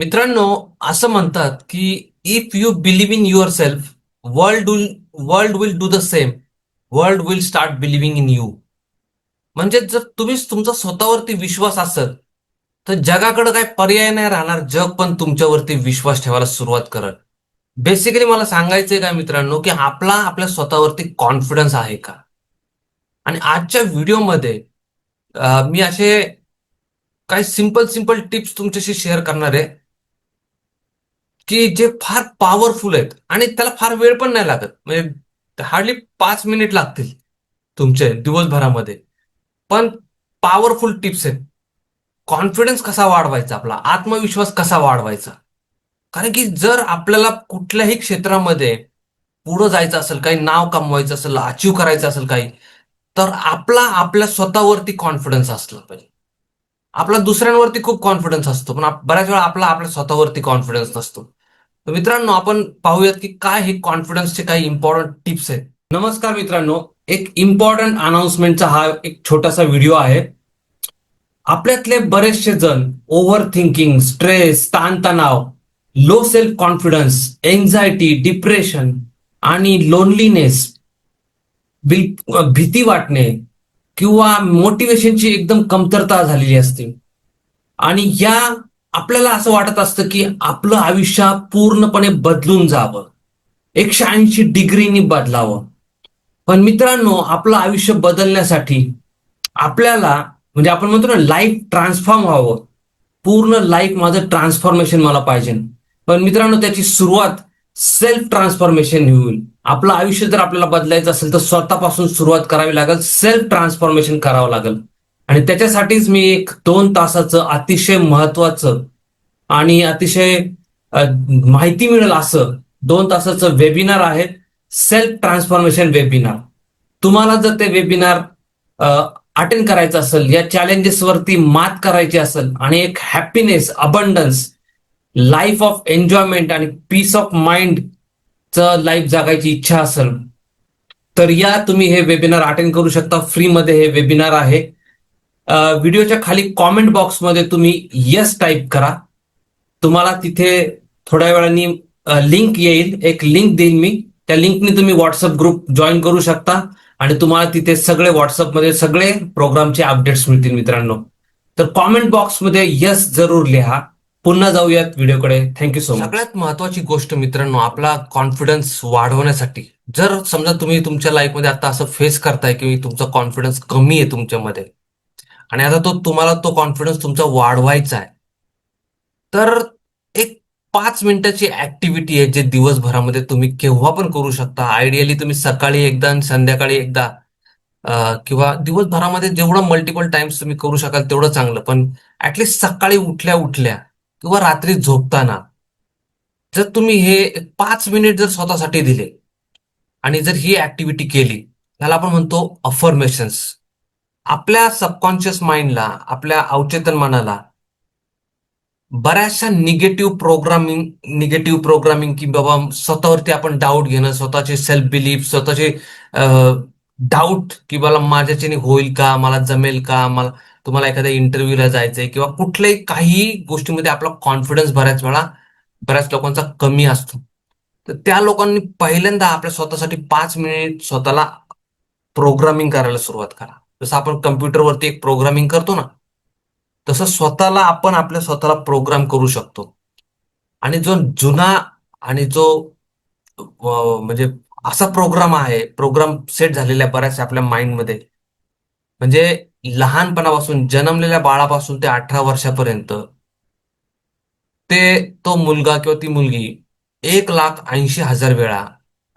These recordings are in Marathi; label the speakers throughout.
Speaker 1: मित्रांनो असं म्हणतात की if you believe in yourself world will world will do the same world will start believing in you म्हणजे जर तुम्ही तुमचा स्वतःवरती विश्वास असेल तर जगाकडे काही पर्याय नाही राहणार जग पण तुमच्यावरती विश्वास ठेवायला सुरुवात करत बेसिकली मला सांगायचंय का मित्रांनो की आपला आपल्या स्वतःवरती कॉन्फिडन्स आहे का? आणि आजच्या व्हिडिओमध्ये मी असे काही सिंपल सिंपल टिप्स तुमच्याशी शेअर करणार आहे. की जे फार पॉवरफुल आहेत आणि त्याला फार वेळ पण नाही लागत. म्हणजे हार्डली पाच मिनिट लागतील तुमचे दिवसभरामध्ये. पण पॉवरफुल टिप्स आहेत. कॉन्फिडन्स कसा वाढवायचा आपला? आत्मविश्वास कसा वाढवायचा? कारण की जर आपल्याला कुठल्याही क्षेत्रामध्ये पुढं जायचं असेल काही नाव कमवायचं असेल अचीव करायचं असेल काही तर आपला आपल्या स्वतःवरती कॉन्फिडन्स असला पाहिजे. आपला दुसऱ्यांवरती खूप कॉन्फिडन्स असतो. पण बऱ्याच वेळा आपला आपल्या स्वतःवरती कॉन्फिडन्स नसतो. तर मित्रांनो आपण पाहूयात की काय हे कॉन्फिडन्सचे काही इम्पॉर्टंट टिप्स आहेत. नमस्कार मित्रांनो एक इम्पॉर्टंट अनाउन्समेंटचा हा एक छोटासा व्हिडिओ आहे. आपल्यातले बरेचसे जण ओव्हर थिंकिंग स्ट्रेस ताणतणाव low self confidence anxiety depression आणि लोनलीनेस भीती वाटणे किंवा मोटिवेशनची एकदम कमतरता झालेली असते. आणि या आपल्याला असं वाटत असतं की आपलं आयुष्य पूर्णपणे बदलून जावं. एकशे ऐंशी डिग्रीनी बदलावं. पण मित्रांनो आपलं आयुष्य बदलण्यासाठी आपल्याला म्हणजे आपण म्हणतो ना लाईफ ट्रान्सफॉर्म व्हावं. पूर्ण लाईफ माझं ट्रान्सफॉर्मेशन मला पाहिजे. पण मित्रांनो त्याची सुरुवात सेल्फ ट्रान्सफॉर्मेशन होईल. आपलं आयुष्य जर आपल्याला बदलायचं असेल तर स्वतःपासून सुरुवात करावी लागेल सेल्फ ट्रान्सफॉर्मेशन करावं लागेल. आणि त्याच्यासाठीच मी एक दोन तासाचं अतिशय महत्वाचं आणि अतिशय माहिती मिळेल असं दोन तासाचं वेबिनार आहे सेल्फ ट्रान्सफॉर्मेशन वेबिनार तुम्हाला जर ते वेबिनार अटेंड करायचं असेल या चॅलेंजेसवरती मात करायची असेल आणि एक happiness abundance life of enjoyment आणि पीस ऑफ माइंड च लाईफ जगायची इच्छा असेल तर या तुम्ही हे वेबिनार अटेंड करू शकता. फ्रीमध्ये हे वेबिनार आहे. व्हिडिओच्या खाली कॉमेंट बॉक्समध्ये तुम्ही यस टाईप करा. तुम्हाला तिथे थोड्या वेळाने लिंक येईल. एक लिंक देईन मी. त्या लिंकने तुम्ही व्हॉट्सअप ग्रुप जॉईन करू शकता. आणि तुम्हाला तिथे सगळे व्हॉट्सअपमध्ये सगळे प्रोग्रामचे अपडेट्स मिळतील मित्रांनो. तर कॉमेंट बॉक्समध्ये यस जरूर लिहा. पुन्हा जाऊयात व्हिडिओकडे. थँक्यू सो मच सगळ्यात महत्वाची गोष्ट मित्रांनो आपला कॉन्फिडन्स वाढवण्यासाठी. जर समजा तुम्ही तुमच्या लाईफमध्ये आता असं फेस करताय की तुमचा कॉन्फिडन्स कमी आहे तुमच्यामध्ये आणि आता तो तुम्हाला तो कॉन्फिडन्स तुमचा वाढवायचा आहे. तर एक पाच मिनिटाची ऍक्टिव्हिटी आहे जे दिवसभरामध्ये तुम्ही केव्हा पण करू शकता. आयडियली तुम्ही सकाळी एकदा आणि संध्याकाळी एकदा किंवा दिवसभरामध्ये जेवढं मल्टिपल टाइम्स तुम्ही करू शकाल तेवढं चांगलं. पण ऍटलिस्ट सकाळी उठल्या उठल्या किंवा रात्री झोपताना जर तुम्ही हे पाच मिनिट जर स्वतःसाठी दिले आणि जर ही ऍक्टिव्हिटी केली त्याला आपण म्हणतो अफर्मेशन्स आपल्या सबकॉन्शियस माइंडला आपल्या अवचेतन मनाला बऱ्याचशा निगेटिव्ह प्रोग्रामिंग निगेटिव्ह प्रोग्रामिंग की बाबा स्वतःवरती आपण डाऊट घेणं स्वतःचे सेल्फ बिलीफ स्वतःचे डाऊट की मला माझ्याच्याने होईल का मला जमेल का मला तुम्हाला एखाद्या इंटरव्ह्यूला जायचंय किंवा कुठल्याही काही गोष्टीमध्ये आपला कॉन्फिडन्स बऱ्याच वेळा बऱ्याच लोकांचा कमी असतो. तर त्या लोकांनी पहिल्यांदा आपल्या स्वतःसाठी पाच मिनिट स्वतःला प्रोग्रामिंग करायला सुरुवात करा. जसं आपण कम्प्युटरवरती एक प्रोग्रामिंग करतो ना तसं स्वतःला आपण आपल्या स्वतःला प्रोग्राम करू शकतो. आणि जो जुना आणि जो म्हणजे असा प्रोग्राम आहे प्रोग्राम सेट झालेला आहे बऱ्याच आपल्या माइंडमध्ये म्हणजे लहानपणापासून जन्मलेल्या बाळापासून ते अठरा वर्षापर्यंत ते तो मुलगा किंवा ती मुलगी एक लाख ऐंशी हजार वेळा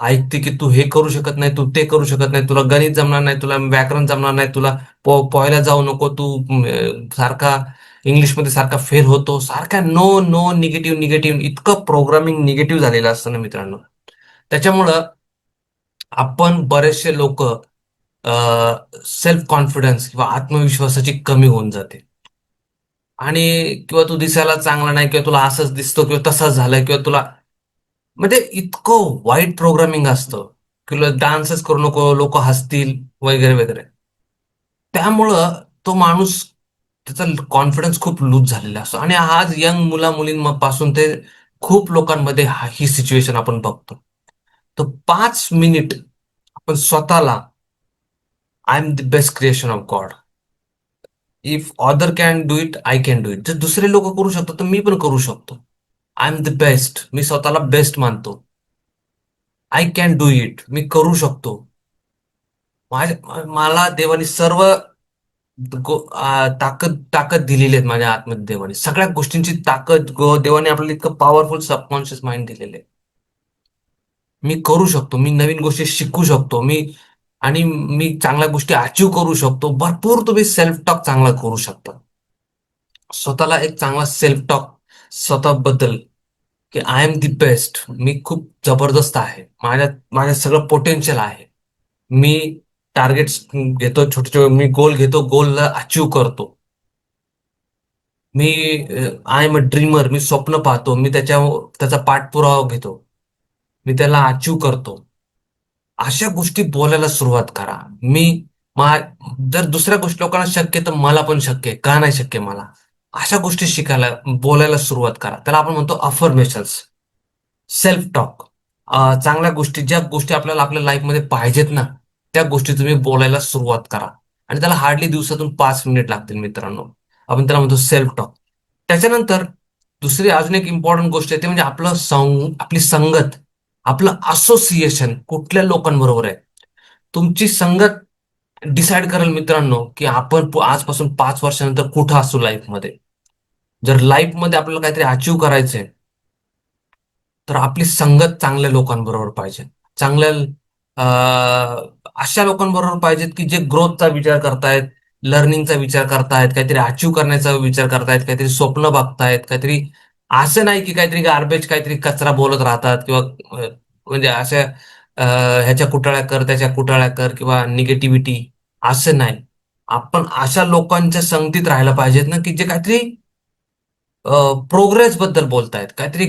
Speaker 1: ऐकते की तू हे करू शकत नाही तू ते करू शकत नाही तुला गणित जमणार नाही तुला व्याकरण जमणार नाही तुला पोहायला जाऊ नको तू सारखा इंग्लिशमध्ये सारखा फेल होतो सारखा नो नो निगेटिव्ह निगेटिव्ह इतकं प्रोग्रामिंग निगेटिव्ह झालेलं असतं ना मित्रांनो. त्याच्यामुळं आपण बरेचसे लोक सेल्फ कॉन्फिडन्स किंवा आत्मविश्वासाची कमी होऊन जाते. आणि किंवा तू दिसायला चांगला नाही किंवा तुला असंच दिसतो किंवा तसंच झालं किंवा तुला म्हणजे इतकं वाईट प्रोग्रामिंग असतं. किंवा डान्सच करू नको लोक हसतील वगैरे वगैरे. त्यामुळं तो माणूस त्याचा कॉन्फिडन्स खूप लूज झालेला असतो. आणि आज यंग मुला मुलींपासून ते खूप लोकांमध्ये ही सिच्युएशन आपण बघतो. तर पाच मिनिट आपण स्वतःला I am the best creation of God if other can do it I can do it जर दुसरे लोक करू शकतो तर मी पण करू शकतो. आय एम द बेस्ट मी स्वतःला बेस्ट मानतो. आय कॅन डू इट मी करू शकतो. मला देवाने सर्व ताकद ताकद दिलेली आहेत माझ्या आतमध्ये देवाने. सगळ्या गोष्टींची ताकद देवाने आपल्याला इतकं पॉवरफुल सबकॉन्शियस माइंड दिलेलं आहे. मी करू शकतो. मी नवीन गोष्टी शिकू शकतो. मी आणि मी चांगल्या गोष्टी अचीव करू शकतो. भरपूर तुम्ही सेल्फ टॉक चांगला करू शकता. स्वतःला एक चांगला सेल्फ टॉक स्वतःबद्दल की आय एम दी बेस्ट मी खूप जबरदस्त आहे. माझ्या माझ्या सगळं पोटेन्शियल आहे. मी टार्गेट्स घेतो छोटे छोटे मी गोल घेतो गोलला अचीव करतो. मी आय एम अ ड्रीमर मी स्वप्न पाहतो. मी त्याच्या त्याचा पाठपुरावा घेतो. मी त्याला अचीव करतो. अशा गोष्टी बोलायला सुरुवात करा. मी मा जर दुसऱ्या गोष्टी लोकांना शक्य तर मला पण शक्य आहे. का नाही शक्य मला? अशा गोष्टी शिकायला बोलायला सुरुवात करा. त्याला आपण म्हणतो अफर्मेशन्स सेल्फ टॉक चांगल्या गोष्टी ज्या गोष्टी आपल्याला आपल्या लाईफमध्ये पाहिजेत ना त्या गोष्टी तुम्ही बोलायला सुरुवात करा. आणि त्याला हार्डली दिवसातून पाच मिनिट लागतील मित्रांनो. आपण त्याला म्हणतो सेल्फ टॉक त्याच्यानंतर दुसरी अजून एक इम्पॉर्टंट गोष्ट आहे ते म्हणजे आपलं सं आपली संगत आपलं असोसिएशन कुठल्या लोकांबरोबर आहे. तुमची संगत डिसाईड करेल मित्रांनो की आपण आजपासून पाच वर्षानंतर कुठं असू लाईफमध्ये जर लाईफमध्ये आपल्याला काहीतरी अचीव करायचंय तर आपली संगत चांगल्या लोकांबरोबर पाहिजे. चांगल्या अशा लोकांबरोबर पाहिजेत की जे ग्रोथचा विचार करतायत लर्निंगचा विचार करतायत काहीतरी अचीव करण्याचा विचार करतायत काहीतरी स्वप्न बघतायत काहीतरी असं नाही की काहीतरी गार्बेज काहीतरी कचरा बोलत राहतात किंवा म्हणजे अशा ह्याच्या कुटाळ्या कर त्याच्या कुटाळ्या कर किंवा निगेटिव्हिटी असं नाही. आपण अशा लोकांच्या संगतीत राहायला पाहिजेत ना की जे काहीतरी प्रोग्रेस बद्दल बोलतायत काहीतरी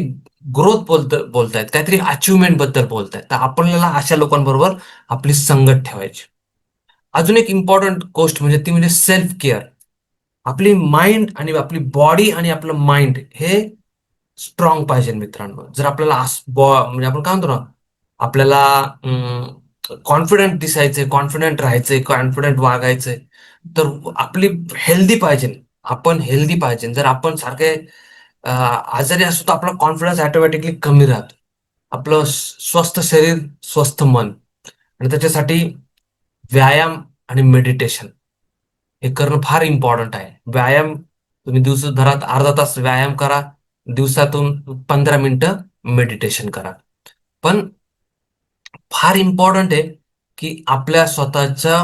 Speaker 1: ग्रोथ बोलत बोलतायत काहीतरी अचिव्हमेंटबद्दल बोलतायत. तर आपल्याला अशा लोकांबरोबर आपली संगत ठेवायची. अजून एक इम्पॉर्टंट गोष्ट म्हणजे ती म्हणजे सेल्फ केअर आपली माइंड आणि आपली बॉडी आणि आपलं माइंड हे स्ट्रॉंग पाहिजे मित्रांनो. जर आपल्याला म्हणजे आपण काय म्हणतो ना आपल्याला कॉन्फिडंट दिसायचंय कॉन्फिडंट राहायचंय कॉन्फिडंट वागायचंय. तर आपली हेल्दी पाहिजे. आपण हेल्दी पाहिजे. जर आपण सारखे आजारी असतो तर आपला कॉन्फिडन्स ऑटोमॅटिकली कमी राहतो. आपलं स्वस्थ शरीर स्वस्थ मन. आणि त्याच्यासाठी व्यायाम आणि मेडिटेशन हे करणं फार इम्पॉर्टंट आहे. व्यायाम तुम्ही दिवसभरात अर्धा तास व्यायाम करा. दिवसातून पंधरा मिनिटं मेडिटेशन करा. पण फार इम्पॉर्टंट आहे की आपल्या स्वतःच्या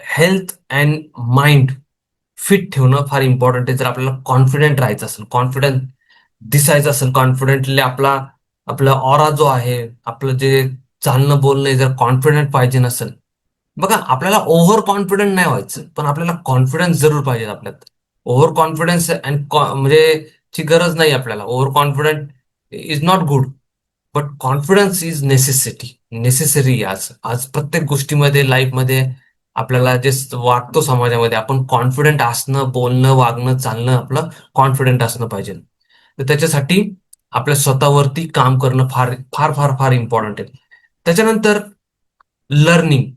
Speaker 1: हेल्थ अँड माइंड फिट ठेवणं फार इम्पॉर्टंट आहे. जर आपल्याला कॉन्फिडेंट राहायचं असेल कॉन्फिडंट दिसायचं असेल कॉन्फिडेंटली आपला आपला ऑरा जो आहे आपलं जे चालणं बोलणं जर कॉन्फिडंट पाहिजे नसेल बघा आपल्याला ओव्हर कॉन्फिडंट नाही व्हायचं पण आपल्याला कॉन्फिडन्स जरूर पाहिजे आपल्यात. ओव्हर कॉन्फिडन्स अँड म्हणजे ची गरज नाही आपल्याला. Overconfident is not good but confidence is necessity necessary आज आज प्रत्येक गोष्टीमध्ये लाईफमध्ये आपल्याला जे वाटतो वागतो समाजामध्ये आपण कॉन्फिडंट असणं बोलणं वागणं चालणं आपलं कॉन्फिडंट असणं पाहिजे. तर त्याच्यासाठी आपल्या स्वतःवरती काम करणं फार फार फार फार इम्पॉर्टंट आहे. त्याच्यानंतर लर्निंग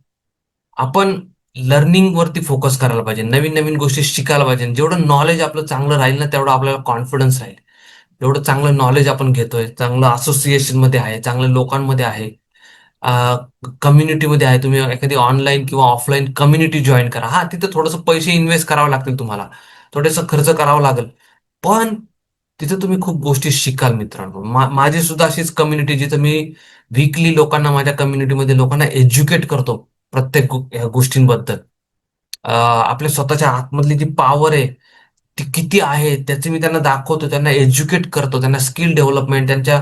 Speaker 1: आपण लर्निंग वरती फोकस करायला पाहिजे. नवीन नवीन गोष्टी शिकायला पाहिजे. जेवढं नॉलेज आपलं चांगलं राहील ना तेवढं आपल्याला कॉन्फिडन्स राहील. एवढं चांगलं नॉलेज आपण घेतोय चांगलं असोसिएशनमध्ये आहे चांगल्या लोकांमध्ये आहे. कम्युनिटीमध्ये आहे तुम्ही एखादी ऑनलाईन किंवा ऑफलाईन कम्युनिटी जॉईन करा. हा तिथं थोडंसं पैसे इन्व्हेस्ट करावे लागतील तुम्हाला. थोडंसं खर्च करावा लागेल. पण तिथं तुम्ही खूप गोष्टी शिकाल मित्रांनो. मा- माझी सुद्धा अशीच कम्युनिटी जिथं मी वीकली लोकांना माझ्या कम्युनिटीमध्ये लोकांना एज्युकेट करतो प्रत्येक गोष्टींबद्दल. आपल्या स्वतःच्या आतमधली जी पॉवर आहे ती किती आहे त्याचे मी त्यांना दाखवतो त्यांना एज्युकेट करतो त्यांना स्किल डेव्हलपमेंट त्यांच्या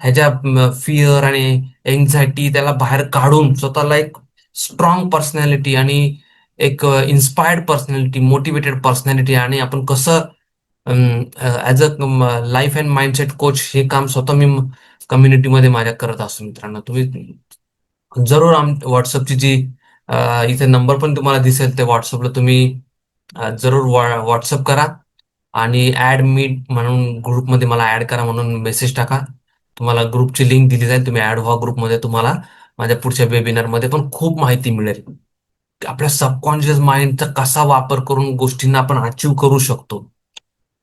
Speaker 1: ह्याच्या फिअर आणि एन्झायटी त्याला बाहेर काढून स्वतःला एक स्ट्रॉंग पर्सनॅलिटी आणि एक इन्स्पायर्ड पर्सनॅलिटी मोटिवेटेड पर्सनॅलिटी आणि आपण कसं as a life and mindset coach हे काम स्वतः मी कम्युनिटीमध्ये माझ्या करत असतो मित्रांनो. तुम्ही जरूर आम व्हॉट्सअपची जी इथे नंबर पण तुम्हाला दिसेल ते व्हॉट्सअपला तुम्ही जरूर व्हॉट्सअप करा आणि ऍड मी म्हणून ग्रुपमध्ये मला ऍड करा म्हणून मेसेज टाका. तुम्हाला ग्रुपची लिंक दिली जाईल तुम्ही ऍड व्हा ग्रुपमध्ये तुम्हाला माझ्या पुढच्या वेबिनारमध्ये पण खूप माहिती मिळेल. आपल्या सबकॉन्शियस माइंडचा कसा वापर करून गोष्टींना आपण अचीव करू शकतो?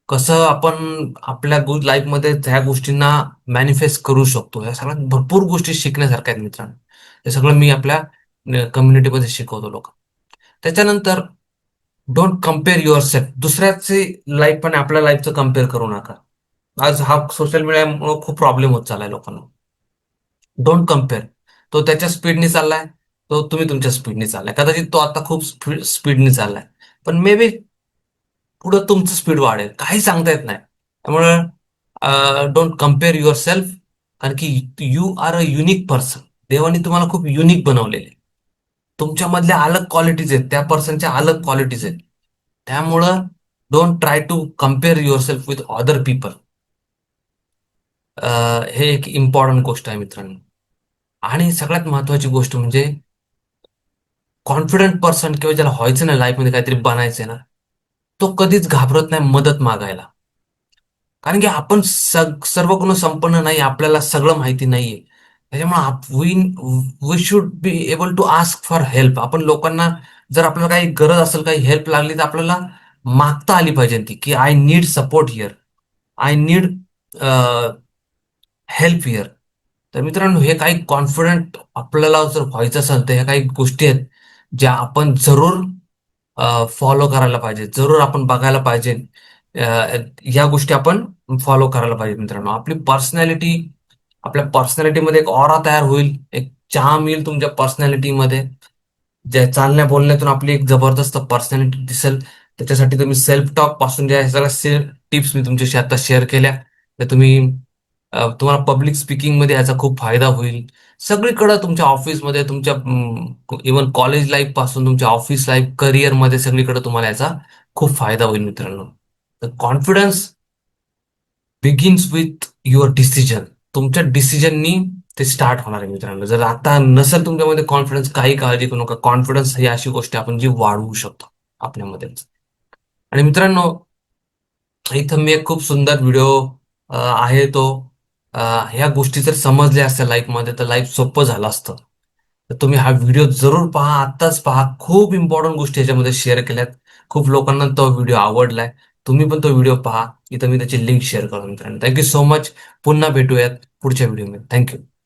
Speaker 1: कसं आपण आपल्या लाईफमध्ये ह्या गोष्टींना मॅनिफेस्ट करू शकतो? या सगळ्यात भरपूर गोष्टी शिकण्यासारख्या आहेत मित्रांनो. हे सगळं मी आपल्या कम्युनिटीमध्ये शिकवतो लोक. त्याच्यानंतर डोंट कंपेअर युअर सेल्फ दुसऱ्याची लाईफ पण आपल्या लाईफचं कंपेअर करू नका. आज हा सोशल मीडियामुळे खूप प्रॉब्लेम होत चाललाय लोकांना. डोंट कंपेअर तो त्याच्या स्पीडने चाललाय तो तुम्ही तुमच्या स्पीडने चाललाय. कदाचित तो आता खूप स्पीडने चाललाय. पण मे बी पुढं तुमचं स्पीड वाढेल. काही सांगता येत नाही. त्यामुळे डोंट कंपेअर युअर सेल्फ कारण की you are a unique person देवाने तुम्हाला खूप युनिक बनवलेले तुमच्यामधल्या अलग क्वालिटीज आहेत त्या पर्सनच्या अलग क्वालिटीज आहेत. त्यामुळं don't try to compare yourself with other people हे एक इम्पॉर्टंट गोष्ट आहे मित्रांनो. आणि सगळ्यात महत्वाची गोष्ट म्हणजे कॉन्फिडंट पर्सन किंवा ज्याला व्हायचं ना लाईफमध्ये काहीतरी बनायचं ना तो कधीच घाबरत नाही मदत मागायला. कारण की आपण सग सर्व गुण संपन्न नाही आपल्याला सगळं माहिती नाहीये. त्याच्यामुळे we we should be able to ask for help आपण लोकांना जर आपल्याला काही गरज असेल काही हेल्प लागली तर आपल्याला मागता आली पाहिजे ती की I need support here I need help here तर मित्रांनो हे काही कॉन्फिडंट आपल्याला जर व्हायचं असेल तर ह्या काही गोष्टी आहेत ज्या आपण जरूर uh, फॉलो करायला पाहिजे जरूर आपण बघायला पाहिजे uh, या गोष्टी आपण फॉलो करायला पाहिजे मित्रांनो. आपली पर्सनॅलिटी आपल्या पर्सनॅलिटीमध्ये एक ऑरा तयार होईल एक चाम येईल तुमच्या पर्सनॅलिटीमध्ये ज्या चालण्या बोलण्यातून आपली एक जबरदस्त पर्सनॅलिटी दिसेल त्याच्यासाठी तुम्ही सेल्फ टॉकपासून ज्या सगळ्या टिप्स मी तुमच्याशी आता शेअर केल्या त्या तुम्ही तुम्हाला पब्लिक स्पीकिंगमध्ये याचा खूप फायदा होईल. सगळीकडं तुमच्या ऑफिसमध्ये तुमच्या इवन कॉलेज लाईफपासून तुमच्या ऑफिस लाईफ करिअरमध्ये सगळीकडे तुम्हाला याचा खूप फायदा होईल मित्रांनो. तर confidence begins with your decision तुमच्या डिसिजननी ते स्टार्ट होणार आहे मित्रांनो. जर आता नसेल तुमच्यामध्ये कॉन्फिडन्स काही काळजी करू नका. कॉन्फिडन्स ही अशी गोष्ट आपण जी वाढवू शकतो आपल्यामध्ये. आणि मित्रांनो इथं मी एक खूप सुंदर व्हिडिओ आहे तो. ह्या गोष्टी जर समजल्या असत्या लाईफमध्ये तर लाईफ सोपं झालं असतं. तर तुम्ही हा व्हिडिओ जरूर पहा. आत्ताच पहा. खूप इम्पॉर्टंट गोष्टी याच्यामध्ये शेअर केल्यात. खूप लोकांना तो व्हिडिओ आवडलाय. तुम्ही पण तो व्हिडिओ पहा. इथं मी त्याची लिंक शेअर करतो मित्रांनो थँक्यू सो मच पुन्हा भेटूयात पुढच्या व्हिडिओमध्ये थँक्यू